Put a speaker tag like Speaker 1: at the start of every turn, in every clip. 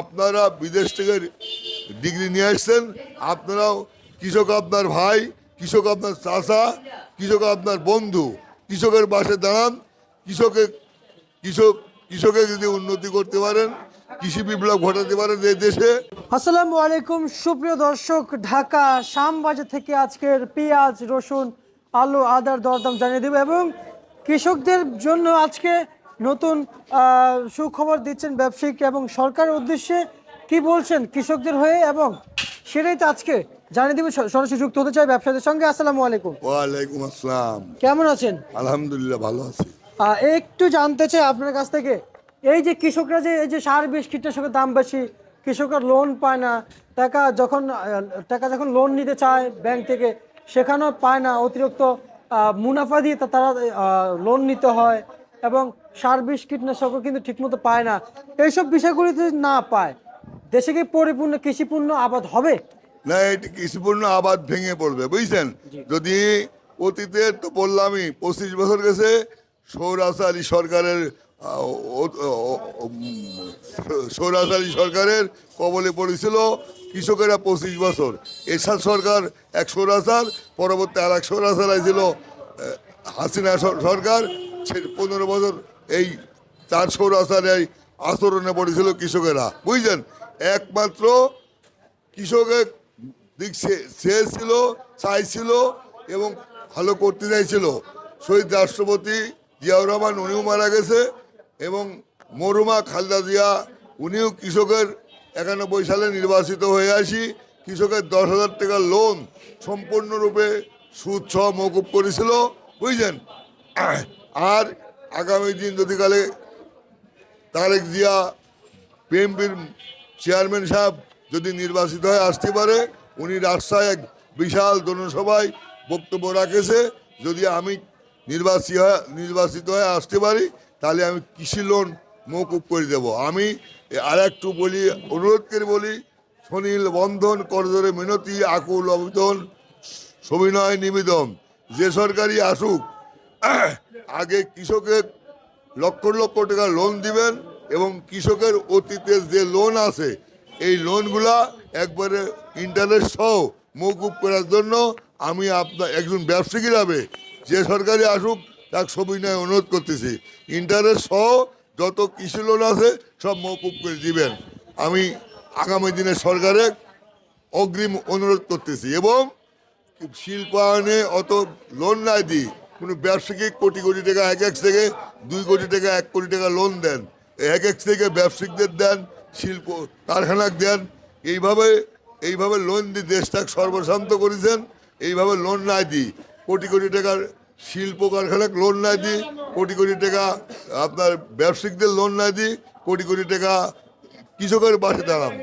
Speaker 1: আপনারা বিদেশ থেকে ডিগ্রি নিয়ে আসছেন, আপনারাও কৃষক আপনার ভাই, কৃষক আপনার চাষা কৃষক আপনার বন্ধু, কৃষকের পাশে দাঁড়ান কৃষকের কৃষক কৃষকের যদি উন্নতি করতে পারেন, কৃষি বিপ্লব ঘটাতে পারেন এই দেশে।
Speaker 2: আসসালামু আলাইকুম, সুপ্রিয় দর্শক, ঢাকা শ্যামবাজার থেকে আজকের পেঁয়াজ, রসুন, আলু, আদার দরদাম জানিয়ে দেব এবং কৃষকদের জন্য আজকে নতুন সুখবর দিচ্ছেন ব্যবসায়িক এবং সরকারের উদ্দেশ্যে। কি বলছেন কৃষকদের হয়ে এবং সেটাই তো আজকে জানিয়ে দেবে। সরাসরি যুক্ত হতে চাই ব্যবসায়ীদের সঙ্গে। আসসালামু আলাইকুম।
Speaker 1: ওয়ালাইকুম আসসালাম।
Speaker 2: কেমন আছেন?
Speaker 1: আলহামদুলিল্লাহ ভালো আছি।
Speaker 2: একটু জানতে চাই আপনার কাছ থেকে এই যে কৃষকরা যে এই যে সার বিষ কীটনাশকের দাম বেশি কৃষকরা লোন পায় না টাকা যখন টাকা যখন লোন নিতে চায় ব্যাংক থেকে সেখানেও পায় না অতিরিক্ত মুনাফা দিয়ে তারা লোন নিতে হয়। এবং সার বিষ কীটনাশকও কিন্তু ঠিকমতো পায় না। এইসব বিষয়গুলি যদি না পায় দেশে কি পরিপূর্ণ কৃষিপূর্ণ আবাদ হবে?
Speaker 1: না এটি কৃষিপূর্ণ আবাদ ভেঙে পড়বে বুঝছেন? যদি অতীতে তো বললামই পঁচিশ বছর গেছে আলী সরকারের আলী সরকারের কবলে পড়েছিল কৃষকেরা পঁচিশ বছর। এরশাদ সরকার এক সৌরাচার পরবর্তী আর এক সৌরাচার হাসিনা সরকার পনেরো বছর এই চার সৌরাচারের আচরণে পড়েছিল কৃষকেরা। বুঝছেন একমাত্র কৃষকের দিক চেয়েছিল চাইছিল এবং ভালো করতে চাইছিল। শহীদ রাষ্ট্রপতি জিয়াউর রহমান উনিও মারা গেছে এবং মরুমা খালদা জিয়া, উনিও কৃষকের একানব্বই সালে নির্বাচিত হয়ে আসি। কৃষকের দশ হাজার টাকার লোন সম্পূর্ণরূপে সুদ মকুব করেছিল। বুঝলেন? আর আগামী দিন যদি কালে তারেক জিয়া, বিএনপির চেয়ারম্যান সাহেব যদি নির্বাচিত হয়ে, আসতে পারে। উনি রাস্তায় এক বিশাল জনসভায় বক্তব্য রাখেছে। যদি আমি নির্বাচিত হয়ে নির্বাচিত হয়ে আসতে পারি, তাহলে আমি কৃষি লোন মৌকুব করে দেব। আমি আর একটু বলি, অনুরোধ করে বলি, সুনীল বন্ধন করজোরে মিনতি, আকুল অবিদন সবিনয় নিবেদন। যে সরকারি আসুক আগে কৃষকের লক্ষ লক্ষ টাকা লোন দিবেন এবং কৃষকের অতীতের যে লোন আছে, এই লোনগুলা একবারে ইন্টারেস্ট সহ মৌকুব করার জন্য আমি আপনার একজন ব্যবসায়ী হিসাবে যে সরকারি আসুক তাকে সবিনয় অনুরোধ করতেছি। ইন্টারেস্ট সহ যত কৃষি লোন আছে, সব মৌকুব করে দিবেন। আমি আগামী দিনে সরকারের অগ্রিম অনুরোধ করতেছি এবং শিল্পায়নে অত লোন নাই দিই। কোনো ব্যবসায়িক কোটি কোটি টাকা, এক এক থেকে দুই কোটি টাকা, এক কোটি টাকা লোন দেন? এক এক থেকে ব্যবসায়িকদের দেন, শিল্প কারখানাক দেন। এইভাবে এইভাবে লোন দিয়ে দেশটাকে সর্বশান্ত করেছেন, এইভাবে লোন না দিই কোটি কোটি টাকার শিল্প কারখানাক লোন না দিই কোটি কোটি টাকা আপনার ব্যবসায়িকদের লোন না দিই কোটি কোটি টাকা কৃষকের পাশে দাঁড়ান।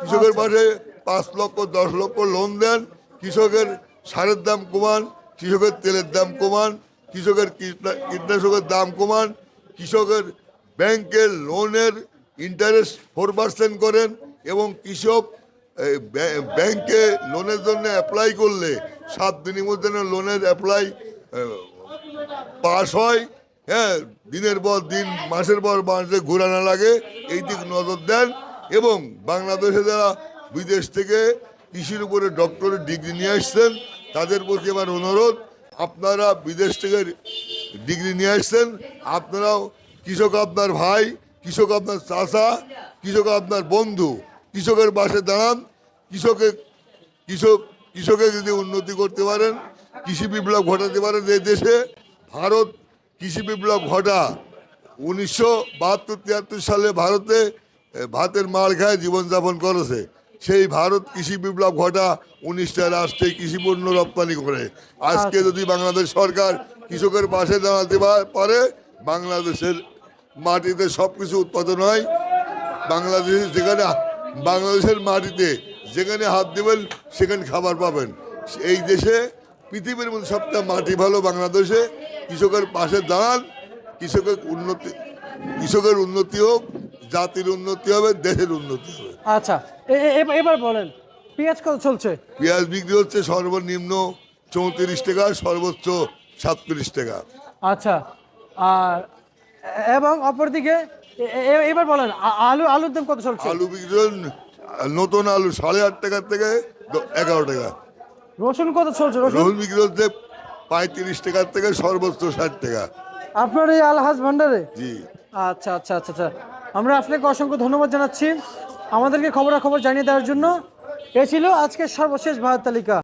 Speaker 1: কৃষকের পাশে পাঁচ লক্ষ, দশ লক্ষ লোন দেন, কৃষকের সারের দাম কমান কৃষকের তেলের দাম কমান, কৃষকের কীটনা- কীটনাশকের দাম কমান, কৃষকের ব্যাংকের লোনের ইন্টারেস্ট ফোর পার্সেন্ট করেন এবং কৃষক ব্যাংকে লোনের জন্য অ্যাপ্লাই করলে সাত দিনের মধ্যে লোনের অ্যাপ্লাই পাস হয়। হ্যাঁ দিনের পর দিন, মাসের পর মাসে ঘোরা না লাগে, এই দিক নজর দেন এবং বাংলাদেশে যারা বিদেশ থেকে কৃষির উপরে ডক্টরের ডিগ্রি নিয়ে আসছেন তাদের প্রতি আমার অনুরোধ, আপনারা বিদেশ থেকে ডিগ্রি নিয়ে আসছেন, আপনারাও কৃষক আপনার ভাই, কৃষক আপনার চাষা কৃষক আপনার বন্ধু, কৃষকের পাশে দাঁড়ান কৃষকের কৃষক কৃষকের যদি উন্নতি করতে পারেন, কৃষি বিপ্লব ঘটাতে পারেন এই দেশে। ভারত কৃষি বিপ্লব ঘটা। উনিশশো বাহাত্তর তিয়াত্তর সালে ভারতে ভাতের মার খায় জীবনযাপন করেছে। সেই ভারত কৃষি বিপ্লব ঘটা উনিশটা রাষ্ট্রে কৃষি পণ্য রপ্তানি করে। আজকে যদি বাংলাদেশ সরকার কৃষকের পাশে দাঁড়াতে পারে, বাংলাদেশের মাটিতে সব কিছু উৎপাদন হয়। বাংলাদেশে যেখানে বাংলাদেশের মাটিতে যেখানে হাত দেবেন, সেখানে খাবার পাবেন। এই দেশে পৃথিবীর মধ্যে সবটা মাটি ভালো বাংলাদেশে। কৃষকের পাশে দাঁড়ান, কৃষকের উন্নতি কৃষকের উন্নতি হোক, জাতির উন্নতি হবে, দেশের উন্নতি হবে।
Speaker 2: আচ্ছা এবার বলেন পেঁয়াজ কত চলছে?
Speaker 1: পেঁয়াজ বিক্রি হচ্ছে সর্বনিম্ন চৌত্রিশ টাকা সর্বোচ্চ সাতত্রিশ টাকা।
Speaker 2: আচ্ছা আর এবং অপরদিকে এবার বলেন আলু আলুর দাম কত চলছে?
Speaker 1: আলু বিক্রি নতুন আলু সাড়ে আট টাকার থেকে এগারো টাকা।
Speaker 2: রসুন কত চলছে? রসুন?
Speaker 1: রসুন বিক্রি হচ্ছে পঁয়ত্রিশ টাকার থেকে সর্বোচ্চ ষাট টাকা।
Speaker 2: আপনার এই আলহাজ ভান্ডারে
Speaker 1: জি।
Speaker 2: আচ্ছা আচ্ছা আচ্ছা আচ্ছা। আমরা আপনাকে অসংখ্য ধন্যবাদ জানাচ্ছি। আমাদেরকে খবরাখবর জানিয়ে দেওয়ার জন্য এ ছিল আজকের সর্বশেষ ভারত তালিকা।